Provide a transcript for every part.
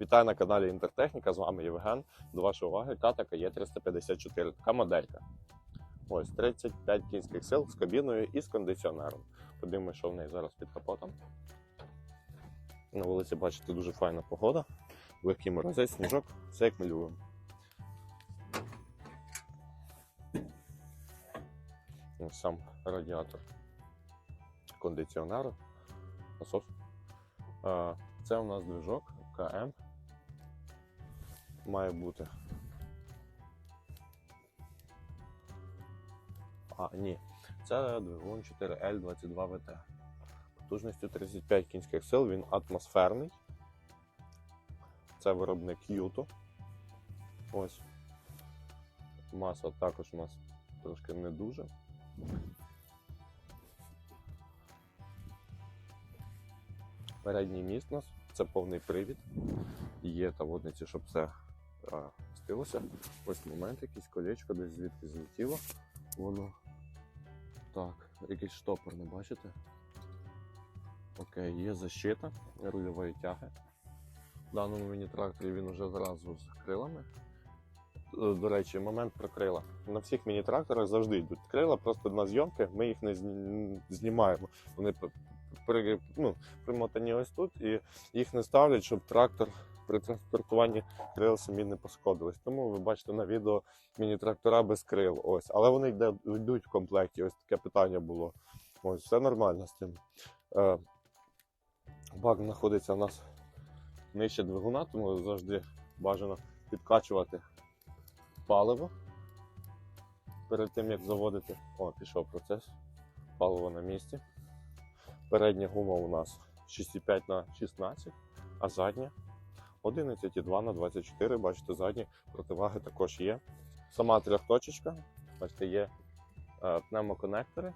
Вітаю на каналі Інтертехніка. З вами Євген. До вашої уваги Ката є 354 Така моделька. Ось 35 кінських сил з кабіною і з кондиціонером. Подивимося, що в неї зараз під капотом. На вулиці, бачите, дуже файна погода. Легкий морозець, сніжок, все як ми любимо. Сам радіатор кондиціонеру. Це у нас движок КМ. Має бути. А, ні. Це двигун 4L22VT. Потужністю 35 кінських сил, він атмосферний. Це виробник Юту. Ось. Маса також у нас трошки не дуже. Передній міст у нас це повний привід. Є та водниці, щоб все а, стилося. Ось момент, якийсь колечко десь звідки злетіло. Воно. Так, якийсь штопор, не бачите? Окей, є защита рульової тяги. В даному міні-тракторі він вже зразу з крилами. Е, До речі, момент про крила. На всіх міні-тракторах завжди йдуть крила, просто на зйомки ми їх не знімаємо. Вони при, ну, примотані ось тут, і їх не ставлять, щоб трактор при транспортуванні крил самі не пошкодились. Тому ви бачите на відео міні-трактора без крил. Ось. Але вони йдуть в комплекті. Ось таке питання було. Ось, все нормально з цим. Е, бак знаходиться у нас нижче двигуна, тому завжди бажано підкачувати паливо перед тим, як заводити. О, пішов процес. Паливо на місці. Передня гума у нас 6,5 на 16, а задня 11,2 на 24. Бачите, задні противаги також є. Сама трьохточечка. Бачите, є е, пневмоконектори.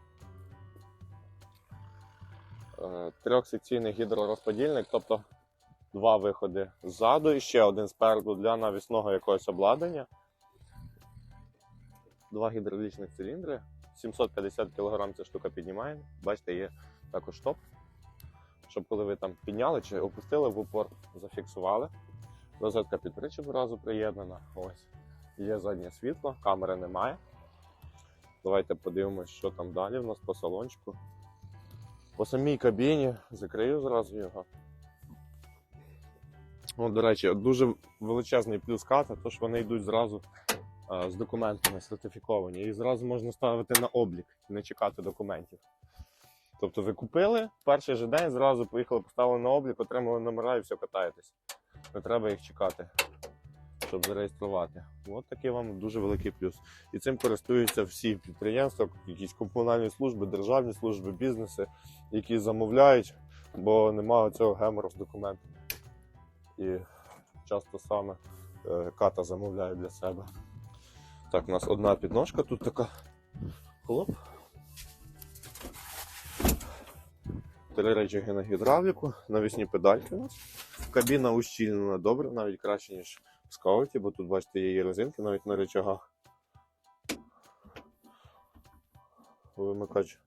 Е, трьохсекційний гідророзподільник, тобто два виходи ззаду і ще один спереду для навісного якогось обладнання. Два гідравлічних циліндри. 750 кг ця штука піднімає. Бачите, є також топ. Щоб коли ви там підняли чи опустили в упор, зафіксували. Розетка під причіп разу приєднана. Ось. Є заднє світло, камери немає. Давайте подивимось, що там далі в нас по салончику. По самій кабіні закрию зразу його. О, до речі, дуже величезний плюс ката, то що вони йдуть зразу а, з документами сертифіковані. Їх зразу можна ставити на облік, не чекати документів. Тобто ви купили перший же день, зразу поїхали, поставили на облік, отримали номера і все катаєтесь. Не треба їх чекати, щоб зареєструвати. От такий вам дуже великий плюс. І цим користуються всі підприємства, якісь комунальні служби, державні служби, бізнеси, які замовляють, бо немає цього гемору з документами. І часто саме е, ката замовляє для себе. Так, у нас одна підножка тут така. Хлоп. Три речаги на гідравліку, навісні педальки у нас. Кабіна ущільнена добре, навіть краще, ніж в скауті, бо тут, бачите, є і резинки навіть на речагах. Вимикач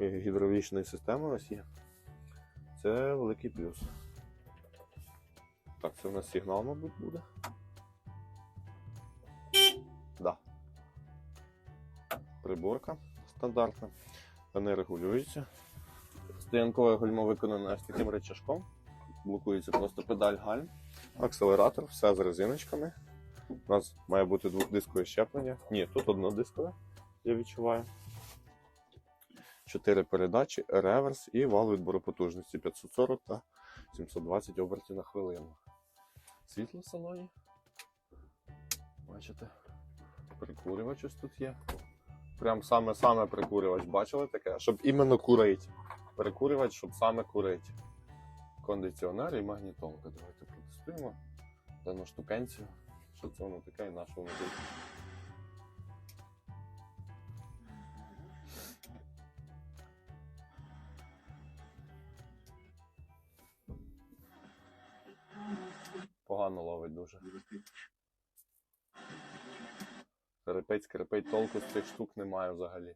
гідравлічної системи ось є. Це великий плюс. Так, це у нас сигнал, мабуть, буде. Да. Приборка стандартна. Вони регулюються. Стоянкове гальмо виконане ось таким речашком. Блокується просто педаль гальм. Акселератор, все з резиночками. У нас має бути двохдискове щеплення. Ні, тут однодискове, я відчуваю. Чотири передачі, реверс і вал відбору потужності 540 та 720 обертів на хвилину. Світло в салоні. Бачите? Прикурювач ось тут є. Прям саме-саме прикурювач. Бачили таке? Щоб іменно курить. Перекурювач, щоб саме курить. Кондиціонер і магнітолка. Давайте протестуємо дану штукенцію. Що це воно таке і на що. Погано ловить дуже. Скрипить, скрипить, толку з цих штук немає взагалі.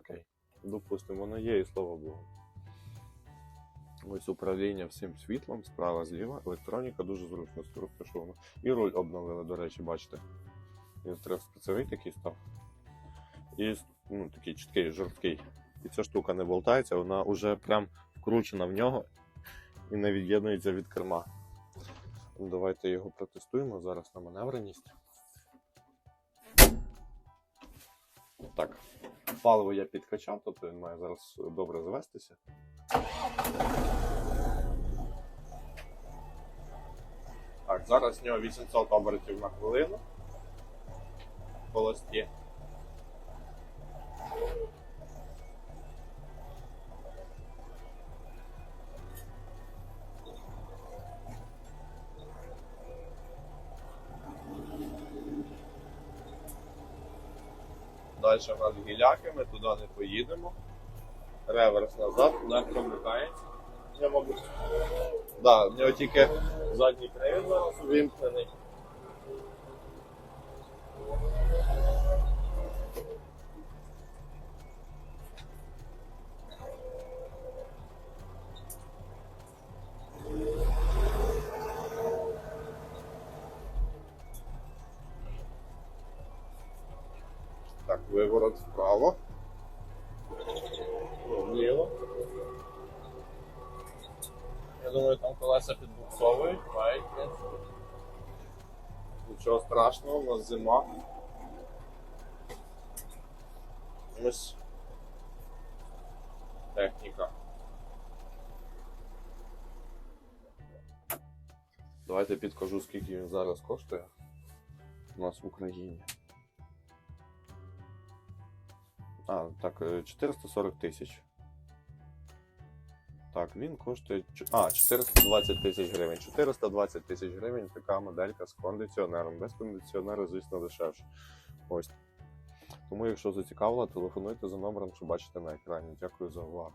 Окей. Допустимо, воно є і слава Богу. Ось управління всім світлом, справа зліва, електроніка дуже зручно розташована. І руль обновили, до речі, бачите. Він трьохспецевий такий став. І ну, такий чіткий, жорсткий. І ця штука не болтається, вона вже прям вкручена в нього і не від'єднується від керма. Давайте його протестуємо зараз на маневреність. Так, паливо я підкачав, тобто він має зараз добре завестися. Так, зараз в нього 800 обертів на хвилину. Холості. Далі в нас гіляки, ми туди не поїдемо. Реверс назад, легко промикається. Я, мабуть. Да, в нього тільки задній привід зараз увімкнений. Виворот вправо. Вліво. Я думаю, там колеса підбуксовують, мають. Нічого страшного, у нас зима. Ось техніка. Давайте підкажу, скільки він зараз коштує у нас в Україні. А, так, е, 440 тисяч. Так, він коштує. А, 420 тисяч гривень. 420 тисяч гривень така моделька з кондиціонером. Без кондиціонера, звісно, дешевше. Ось. Тому, якщо зацікавило, телефонуйте за номером, що бачите на екрані. Дякую за увагу.